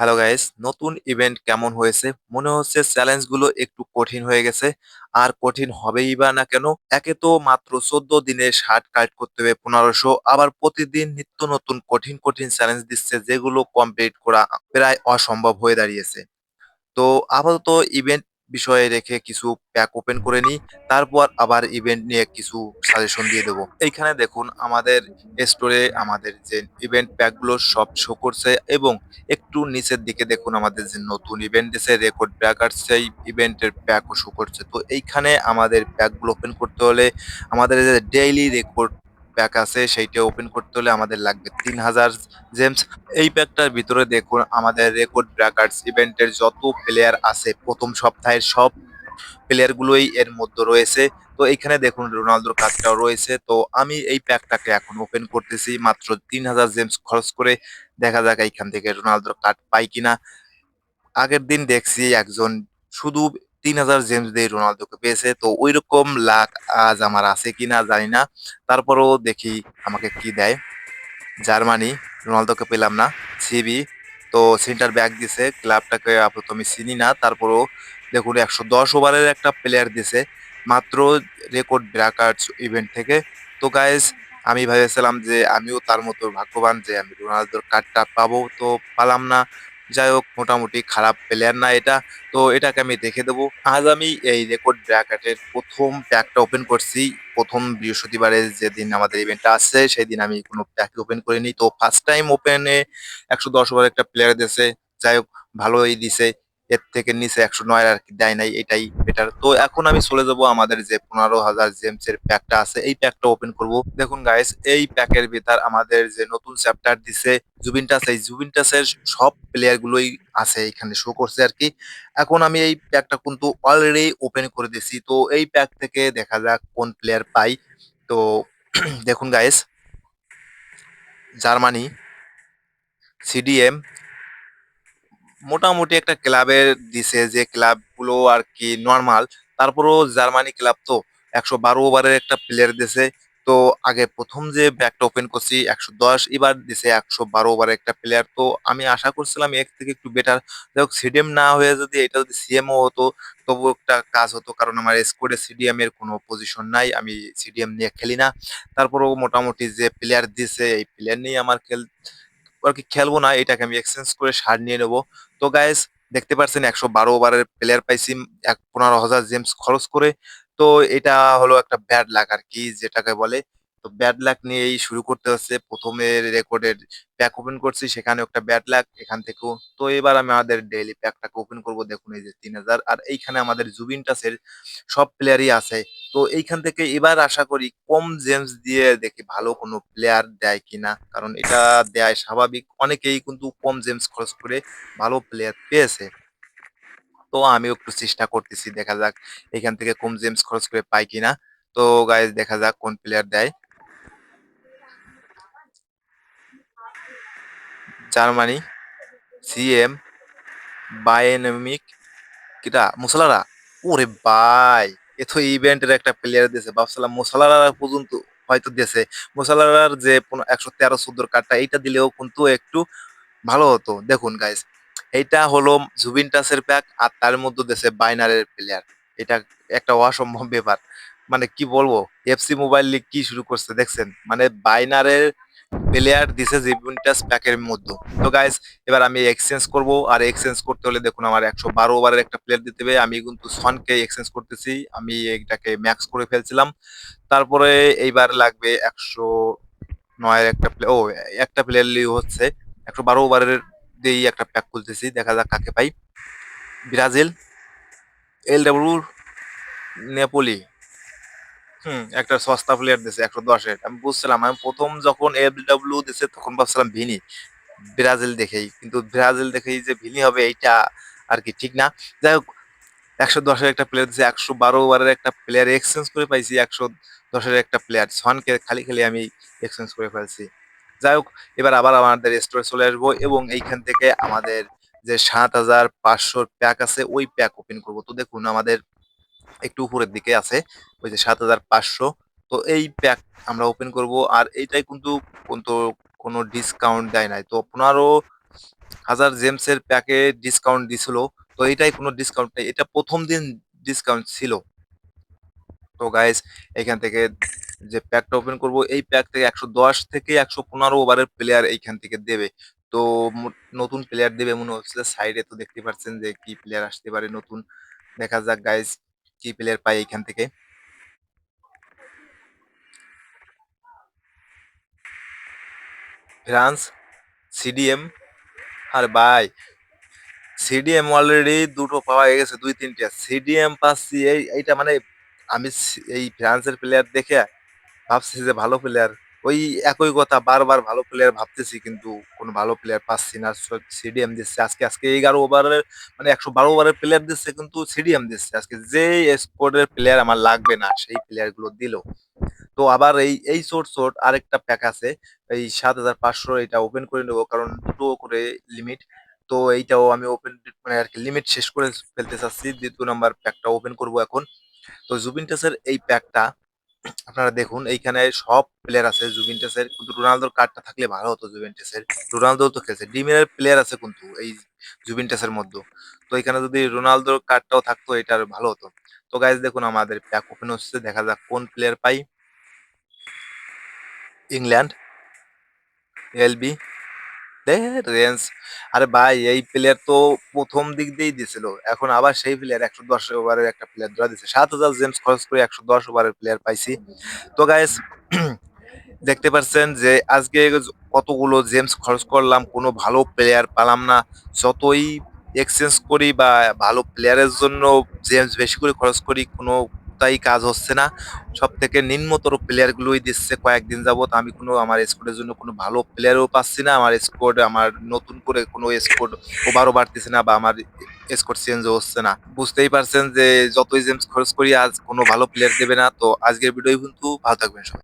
Hello guys নতুন event কেমন হয়েছে? মনে হচ্ছে চ্যালেঞ্জগুলো একটু কঠিন হয়ে গেছে। আর কঠিন হবেই বা না কেন? একে তো মাত্র চোদ্দ দিনে শার্ট কার্ড করতে হবে, পনেরোশো। আবার প্রতিদিন নিত্য নতুন কঠিন কঠিন চ্যালেঞ্জ দিচ্ছে, যেগুলো কমপ্লিট করা প্রায় অসম্ভব হয়ে দাঁড়িয়েছে। তো আপাতত ইভেন্ট বিষয়ে রেখে কিছু প্যাক ওপেন করে নিই, তারপর আবার ইভেন্ট নিয়ে কিছু সাজেশন দিয়ে দেবো। এইখানে দেখুন আমাদের স্টোরে আমাদের যে ইভেন্ট প্যাকগুলো সব শো করছে এবং একটু নিচের দিকে দেখুন আমাদের যে নতুন ইভেন্ট এসে রেকর্ড ব্রেকার সেই ইভেন্টের প্যাকও শো করছে। তো এইখানে আমাদের প্যাকগুলো ওপেন করতে হলে আমাদের যে ডেইলি রেকর্ড প্যাক আছে, সেইটা ওপেন করতে হলে আমাদের লাগবে তিন হাজার জেমস এই প্যাকটার ভিতরে দেখুন, আমাদের রেকর্ড ব্রেকার্স ইভেন্টের যত প্লেয়ার আছে, প্রথম সপ্তাহের সব প্লেয়ার গুলোই এর মধ্যে রয়েছে। তো এইখানে দেখুন, রোনালদোর কার্ডটাও রয়েছে। তো আমি এই প্যাকটাকে এখন ওপেন করতেছি, মাত্র তিন হাজার জেমস খরচ করে। দেখা যাক এইখান থেকে রোনালদোর কার্ড পাই কিনা। আগের দিন দেখছি একজন শুধু তিন হাজার জেমস দিয়ে রোনালদোকে পেয়েছে। তো ওই রকম লাখ আজ আমার আছে কিনা জানি না। তারপরেও দেখি আমাকে কি দেয়। জার্মানি, রোনালদোকে পেলাম না, সিবি। তো সেন্টার ব্যাক দিছে, ক্লাবটাকে আপাতত আমি চিনি না। তারপরেও দেখুন, একশো দশ ওভারের একটা প্লেয়ার দিছে, মাত্র রেকর্ড ব্রেকার্স ইভেন্ট থেকে। তো গাইজ আমি ভেবেছিলাম যে আমিও তার মতো ভাগ্যবান যে আমি রোনালদোর কার্ডটা পাবো। তো পালাম না। যাই হোক, মোটামুটি খারাপ প্লেয়ার না এটা। তো এটাকে আমি দেখে দেবো। আজ আমি এই রেকর্ড ব্র্যাকেটের প্রথম প্যাকটা ওপেন করছি। প্রথম বৃহস্পতিবারে যেদিন আমাদের ইভেন্টটা আসছে সেই দিন আমি কোনো প্যাক ওপেন করিনি। তো ফার্স্ট টাইম ওপেনে একশো দশ একটা প্লেয়ার দিয়েছে। যাই হোক, ভালোই দিছে। এর থেকে নিচে একশো নয় আর কি দেয় নাই, এটাই বেটার তো এখন আমি চলে যাব আমাদের যে পনেরো হাজার জেমস এর প্যাকটা আছে, এই প্যাকটা ওপেন করব। দেখুন গাইস এই প্যাকের ভিতর আমাদের যে নতুন চ্যাপ্টার দিছে জুবিনটাস এই জুবিনটাসের সব প্লেয়ার গুলোই আছে, এখানে শো করছে আর কি। এখন আমি এই প্যাকটা কিন্তু অলরেডি ওপেন করে দিছি। তো এই প্যাক থেকে দেখা যাক কোন প্লেয়ার পাই। তো দেখুন গাইস জার্মানি সিডিএম মোটামুটি একটা ক্লাবের দিছে যে ক্লাবগুলো আর কি নর্মাল তারপরেও জার্মানি ক্লাব তো একশো বারো ওভারের একটা প্লেয়ার দিছে। তো আগে প্রথম যে ব্যাগটা ওপেন করছি, একশো দশ, এবার দিছে একশো বারো ওভারের একটা প্লেয়ার তো আমি আশা করছিলাম এর থেকে একটু বেটার যাই হোক সিডিএম না হয়ে যদি এটা যদি সিএমও হতো, তবু একটা কাজ হতো, কারণ আমার স্কোয়াডে সিডিএম এর কোনো পজিশন নাই, আমি সিডিএম নিয়ে খেলি না। তারপরেও মোটামুটি যে প্লেয়ার দিছে, এই প্লেয়ার নিয়ে আমার খেল আর কি খেলব না, এটাকে আমি এক্সচেঞ্জ করে সার নিয়ে নেব। তো গাইস দেখতে পাচ্ছেন একশো বারো ওভারের প্লেয়ার পাইছি, এক পনেরো হাজার জেমস খরচ করে। তো এটা হলো একটা ব্যাড লাক আর কি, যেটাকে বলে তো ব্যাড লাক নিয়েই শুরু করতে হচ্ছে। প্রথমে রেকর্ডের প্যাক ওপেন করছি সেখানে একটা ব্যাড লাক এখান থেকেও তো এবার আমি আমাদের ডেইলি প্যাকটাকে ওপেন করব। দেখুন এই যে তিন হাজার। আর এইখানে আমাদের জুবিন টাসের সব প্লেয়ারই আছে। তো এইখান থেকে এবার আশা করি কম জেমস দিয়ে দেখি ভালো কোনো প্লেয়ার দেয় কিনা। কারণ এটা দেয় স্বাভাবিক। অনেকেই কিন্তু কম জেমস খরচ করে ভালো প্লেয়ার পেয়েছে। তো আমিও একটু চেষ্টা করতেছি। দেখা যাক এখান থেকে কম জেমস খরচ করে পাই কিনা। তো গাইজ দেখা যাক কোন প্লেয়ার দেয়। জার্মানি, সিএম বায়োনমিক কিটা, মুসলারা? ওরে ভাই, এ তো ইভেন্টের একটা প্লেয়ার দিয়েছে, ভাবছিলাম মুসালারা পর্যন্ত হয়তো দিয়েছে। মুসালারার যে একশো তেরো, চোদ্দোর কার্ডটা এইটা দিলেও কিন্তু একটু ভালো হতো। দেখুন গাইজ এইটা হলো জুবিন টাসের প্যাক আর তার মধ্যে দেশে বাইনারের প্লেয়ার এটা একটা অসম্ভব ব্যাপার। মানে কি বলব এফসি মোবাইল লিগ কি শুরু করছে, দেখছেন? মানে বাইনারের প্লেয়ার দিছে জুবিনটাস প্যাকের মধ্যে। তো গাইজ এবার আমি এক্সচেঞ্জ করব। আর এক্সচেঞ্জ করতে হলে দেখুন আমার একশো বারো ওভারের একটা প্লেয়ার দিতে হবে। আমি কিন্তু সনকে এক্সচেঞ্জ করতেছি। আমি এটাকে ম্যাক্স করে ফেলছিলাম। তারপরে এইবার লাগবে একশো নয়ের একটা প্লে ও, একটা প্লেয়ার হচ্ছে। একশো বারো ওভারের দিয়েই একটা প্যাক খুলতেছি। দেখা যাক কাকে পাই। ব্রাজিল এল নেপোলি হুম, একটা সস্তা প্লেয়ার দিছে, একশো দশের আমি বুঝছিলাম, আমি প্রথম যখন এল ডাব্লিউ দিছে, তখন ভাবছিলাম ভিনি। ব্রাজিল দেখেই, কিন্তু ব্রাজিল দেখেই যে ভিনি হবে, এইটা আর কি, ঠিক না? যাই হোক, একশো দশের একটা প্লেয়ার দিছে বারো ওভারের একটা প্লেয়ার এক্সচেঞ্জ করে পাইছি, একশো দশের একটা প্লেয়ার সনকে খালি খালি আমি এক্সচেঞ্জ করে ফেলছি। যাই হোক, এবার আবার আমাদের স্টোরে চলে আসব এবং এইখান থেকে আমাদের যে সাত হাজার পাঁচশোর প্যাক আছে, ওই প্যাক ওপেন করব। তো দেখুন, আমাদের একটু উপরের দিকে আছে, ওই যে সাত হাজার পাঁচশো। তো এই প্যাক আমরা ওপেন করব, আর এইটাই কিন্তু কিন্তু কোনো ডিসকাউন্ট দেয় নাই। তো পনেরো হাজার জেমসের প্যাকে ডিসকাউন্ট দিছিল, তো এটাই কোনো ডিসকাউন্ট নেই। এটা প্রথম দিন ডিসকাউন্ট ছিল। তো গাইস এখান থেকে যে প্যাকটা ওপেন করব, এই প্যাক থেকে একশো দশ থেকে একশো পনেরো ওভারের প্লেয়ার এইখান থেকে দেবে। তো নতুন প্লেয়ার দেবে মনে হচ্ছে। সাইডে তো দেখতে পাচ্ছেন যে কি প্লেয়ার আসতে পারে নতুন। দেখা যাক গাইস কি প্লেয়ার পাই এখান থেকে? France, CDM. আর বাই সিডিএম অলরেডি দুটো পাওয়া গেছে, দুই, তিনটে। সিডিএম পাচ্ছি এই, এইটা মানে আমি এই ফ্রান্সের প্লেয়ার দেখে ভাবছি যে ভালো প্লেয়ার ওই একই কথা, বারবার ভালো প্লেয়ার ভাবতেছি কিন্তু কোনো ভালো প্লেয়ার পাচ্ছি না। সিডিএম দিচ্ছে, আজকে আজকে এগারো ওভারের মানে একশো বারো ওভারের প্লেয়ার দিচ্ছে কিন্তু সিডিএম দিচ্ছে। আজকে যে স্কোয়াডের প্লেয়ার আমার লাগবে না, সেই প্লেয়ারগুলো দিল। তো আবার এই এই সোর্ট সোর্ট আরেকটা প্যাক আছে, এই সাত হাজার পাঁচশো এটা ওপেন করে নেব কারণ দুটো করে লিমিট তো এইটাও আমি ওপেন মানে আর কি লিমিট শেষ করে ফেলতে চাচ্ছি, দ্বিতীয় নাম্বার প্যাকটা ওপেন করব এখন। তো জুবিনটাসের এই প্যাকটা আপনারা দেখুন, এইখানে সব প্লেয়ার আছে। জুভেন্টাসের কিন্তু রোনালদোর কার্ডটা থাকলে ভালো হতো জুভেন্টাসের। রোনালদো তো খেলছে। ডিমের প্লেয়ার আছে কিন্তু এই জুভেন্টাসের মধ্যে। তো এখানে যদি রোনালদোর কার্ডটাও থাকতো, এটা ভালো হতো। তো গাইজ দেখুন আমাদের প্যাক ওপেন হচ্ছে। দেখা যাক কোন প্লেয়ার পাই। ইংল্যান্ড এলবি রেঞ্জ আরে ভাই, এই প্লেয়ার তো প্রথম দিক দিয়েই দিছিল। এখন আবার সেই প্লেয়ার একশো দশ ওভারের একটা প্লেয়ার ধরা দিচ্ছে সাত হাজার জেমস খরচ করে একশো দশ ওভারের প্লেয়ার পাইছি। তো গাইস দেখতে পাচ্ছেন যে আজকে কতগুলো জেমস খরচ করলাম, কোনো ভালো প্লেয়ার পেলাম না। যতই এক্সচেঞ্জ করি বা ভালো প্লেয়ারের জন্য জেমস বেশি করে খরচ করি, কোনো তাই কাজ হচ্ছে না। সব থেকে নিম্নতর প্লেয়ারগুলোই দিচ্ছে কয়েকদিন যাবত আমি কোনো, আমার স্কোয়াডের জন্য কোনো ভালো প্লেয়ারও পাচ্ছি না। আমার স্কোয়াড আমার নতুন করে কোনো স্কোয়াড ওভারও বাড়তেছে না বা আমার স্কোর চেঞ্জও হচ্ছে না। বুঝতেই পারছেন যে যতই জেমস খরচ করি, আজ কোনো ভালো প্লেয়ার দেবে না। তো আজকের ভিডিও কিন্তু ভালো থাকবেন সবাই।